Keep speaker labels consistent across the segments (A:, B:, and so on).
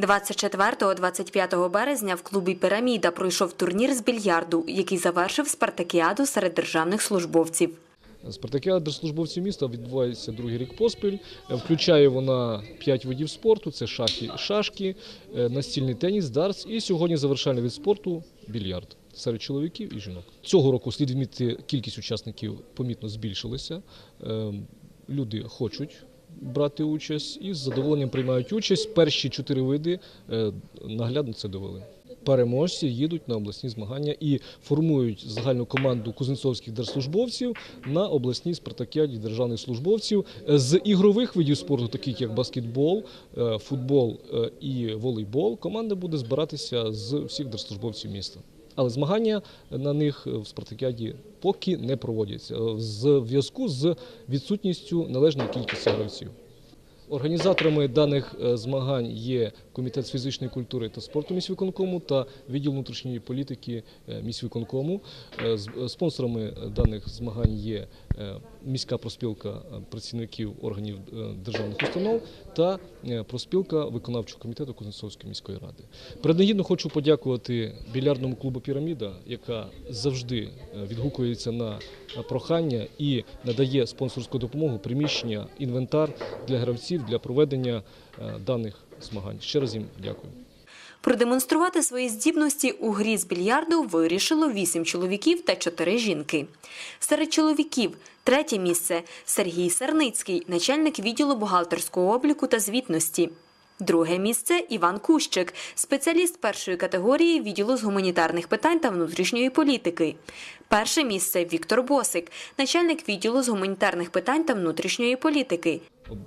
A: 24-25 березня в клубі Піраміда пройшов турнір з більярду, який завершив спартакіаду серед державних службовців.
B: Спартакіада держслужбовців міста відбувається другий рік поспіль. Включає вона п'ять видів спорту: це шахи, шашки, е, настільний теніс, дартс і сьогодні завершальний вид спорту більярд серед чоловіків і жінок. Цього року слід відмітити, кількість учасників помітно збільшилася. Е, Люди хочуть брати участь і з задоволенням приймають участь. Перші чотири види е, наглядно це довели. Переможці їдуть на обласні змагання і формують загальну команду кузнецовських держслужбовців на обласній спартакіаді державних службовців з ігрових видів спорту, таких як баскетбол, е, футбол е, і волейбол. Команда буде збиратися з всіх держслужбовців міста. Але змагання на них в спартакіаді поки не проводяться в зв'язку з відсутністю належної кількості гравців. Організаторами даних е, змагань є Комітет з фізичної культури та спорту міськвиконкому та відділ внутрішньої політики е, міськвиконкому. Е, е, Спонсорами даних змагань є міська проспілка працівників органів державних установ та проспілка виконавчого комітету Кузнецовської міської ради. Принагідно хочу подякувати більярдному клубу Піраміда, яка завжди відгукується на прохання і надає спонсорську допомогу, приміщення, інвентар для гравців для проведення даних змагань. Ще раз їм дякую.
A: Продемонструвати свої здібності у грі з більярду вирішило вісім чоловіків та чотири жінки. Серед чоловіків третє місце Сергій Сарницький, начальник відділу бухгалтерського обліку та звітності. Друге місце Іван Кущик, спеціаліст першої категорії відділу з гуманітарних питань та внутрішньої політики. Перше місце Віктор Босик, начальник відділу з гуманітарних питань та внутрішньої політики.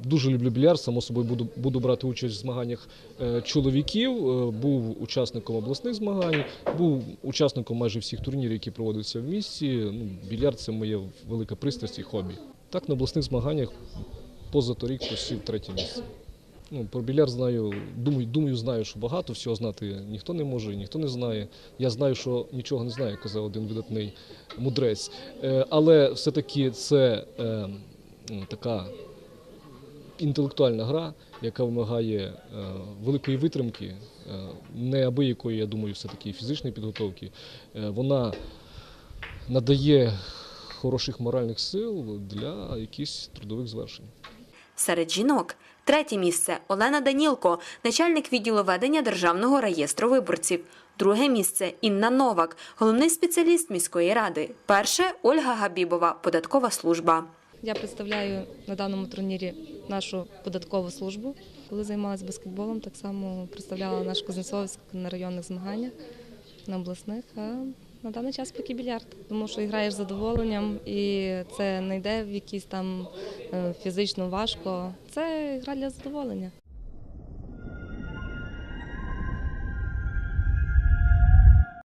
B: Дуже люблю більярд, само собою буду, буду брати участь в змаганнях е, чоловіків. Е, Був учасником обласних змагань, був учасником майже всіх турнірів, які проводяться в місті. Ну, більярд це моє велика пристрасть і хобі. Так, на обласних змаганнях поза торік посів третє місце. Ну, про більярд знаю, думаю, думаю, знаю, що багато всього знати ніхто не може, ніхто не знає. Я знаю, що нічого не знаю, казав один видатний мудрець. Е, Але все-таки це е, така інтелектуальна гра, яка вимагає е, великої витримки, е, неабиякої, я думаю, все-таки фізичної підготовки. Е, вона надає хороших моральних сил для якихось трудових звершень.
A: Серед жінок третє місце Олена Данілко, начальник відділу ведення державного реєстру виборців. Друге місце Інна Новак, головний спеціаліст міської ради. Перше Ольга Габібова, податкова служба.
C: Я представляю на даному турнірі нашу податкову службу. Коли займалася баскетболом, так само представляла наш Кузнецовськ на районних змаганнях, на обласних. А на даний час поки більярд, тому що граєш з задоволенням і це не йде в якісь там е, фізично важко. Це гра для задоволення.